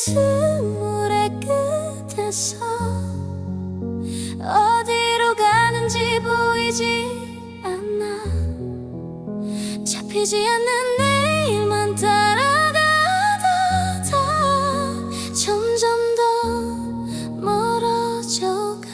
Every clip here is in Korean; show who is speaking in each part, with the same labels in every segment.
Speaker 1: 스물의 끝에서 어디로 가는지 보이지 않아. 잡히지 않는 내일만 따라가다 점점 더 멀어져가.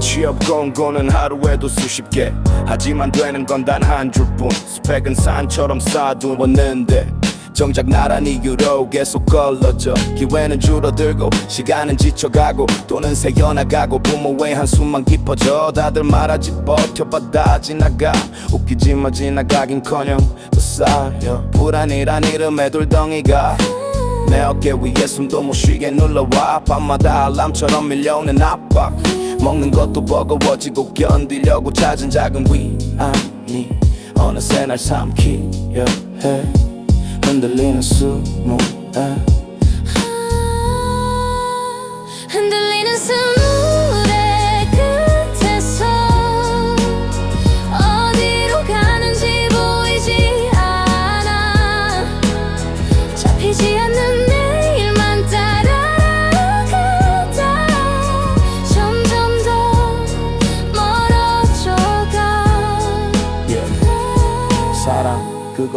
Speaker 2: 취업 공고는 하루에도 수십 개. 하지만 되는 건 단 한 줄뿐. 스펙은 산처럼 쌓아두었는데 정작 나란히 유로 계속 걸러져 기회는 줄어들고 시간은 지쳐가고 돈은 새어나가고 부모의 한숨만 깊어져. 다들 말하지 버텨봐 다 지나가. 웃기지만 지나가긴커녕 또 쌓여. 불안이란 이름의 돌덩이가 내 어깨 위에 숨도 못 쉬게 눌러와. 밤마다 알람처럼 밀려오는 압박. 먹는 것도 버거워지고 견디려고 찾은 작은 위안이 어느새 날 삼키려 해 흔들리는
Speaker 1: 흔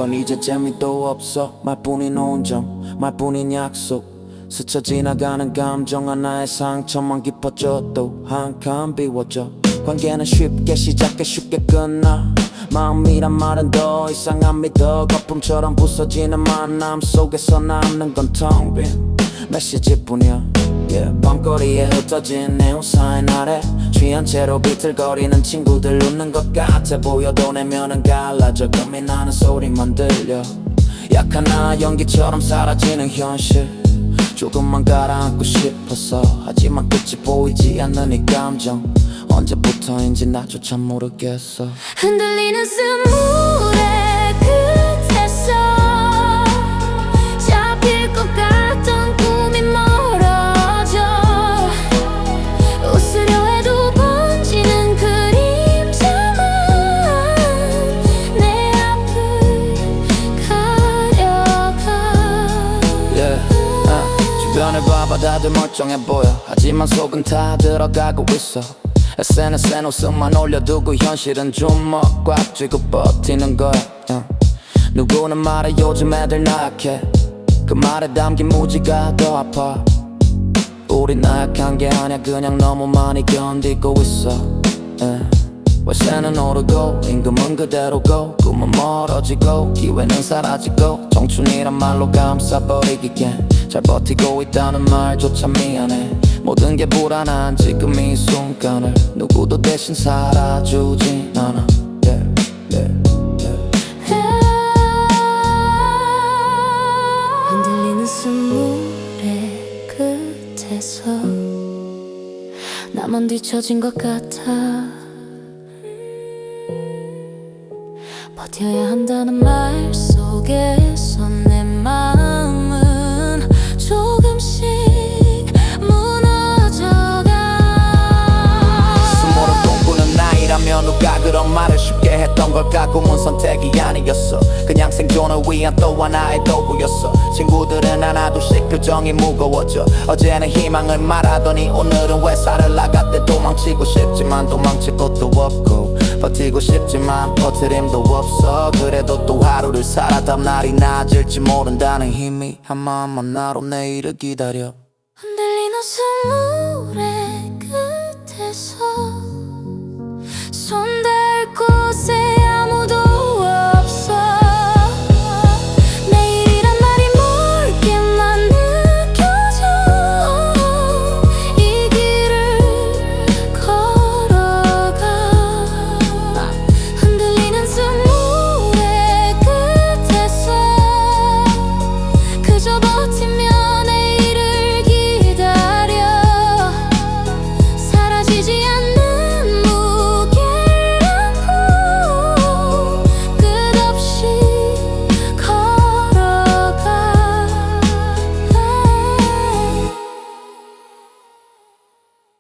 Speaker 2: 건 이제 재미도 없어. 말뿐인 온정 말뿐인 약속. 스쳐 지나가는 감정 하나의 상처만 깊어져 또 한칸 비워져. 관계는 쉽게 시작해 쉽게 끝나. 마음이란 말은 더 이상 안 믿어. 거품처럼 부서지는 만남 속에서 남는 건 텅 빈 메시지뿐이야 yeah. 밤거리에 흩어진 네온사인 아래 취한 채로 비틀거리는 친구들 웃는 것 같아 보여도 내면은 갈라져 고민하는 소리만 들려. 약한 나 연기처럼 사라지는 현실. 조금만 가라앉고 싶어서. 하지만 끝이 보이지 않는 이 감정. 언제부터인지 나조차 모르겠어.
Speaker 1: 흔들리는 끝에
Speaker 2: 다들 멀쩡해 보여. 하지만 속은 다 들어가고 있어. SNS엔 웃음만 올려두고 현실은 주먹 꽉 쥐고 버티는 거야. yeah. 누구는 말해 요즘 애들 나약해. 그 말에 담긴 무지가 더 아파. 우리 나약한 게 아니야. 그냥 너무 많이 견디고 있어. yeah. 월세는 오르고 임금은 그대로고. 꿈은 멀어지고 기회는 사라지고 청춘이란 말로 감싸버리기엔 잘 버티고 있다는 말조차 미안해. 모든 게 불안한 지금 이 순간을 누구도 대신 살아주진 않아.
Speaker 1: 흔들리는 스물의 끝에서 나만 뒤처진 것 같아. 버텨야 한다는 말속
Speaker 2: 했던 걸까 꿈은 선택이 아니었어. 그냥 생존을 위한 또 하나의 도구였어. 친구들은 하나둘씩 표정이 무거워져. 어제는 희망을 말하더니 오늘은 회사를 나갔대. 도망치고 싶지만 도망칠 곳도 없고 버티고 싶지만 버티림도 없어. 그래도 또 하루를 살아 다음날이 나아질지 모른다는 희미한 마음만 나로 내일을 기다려.
Speaker 1: 흔들리는 곳에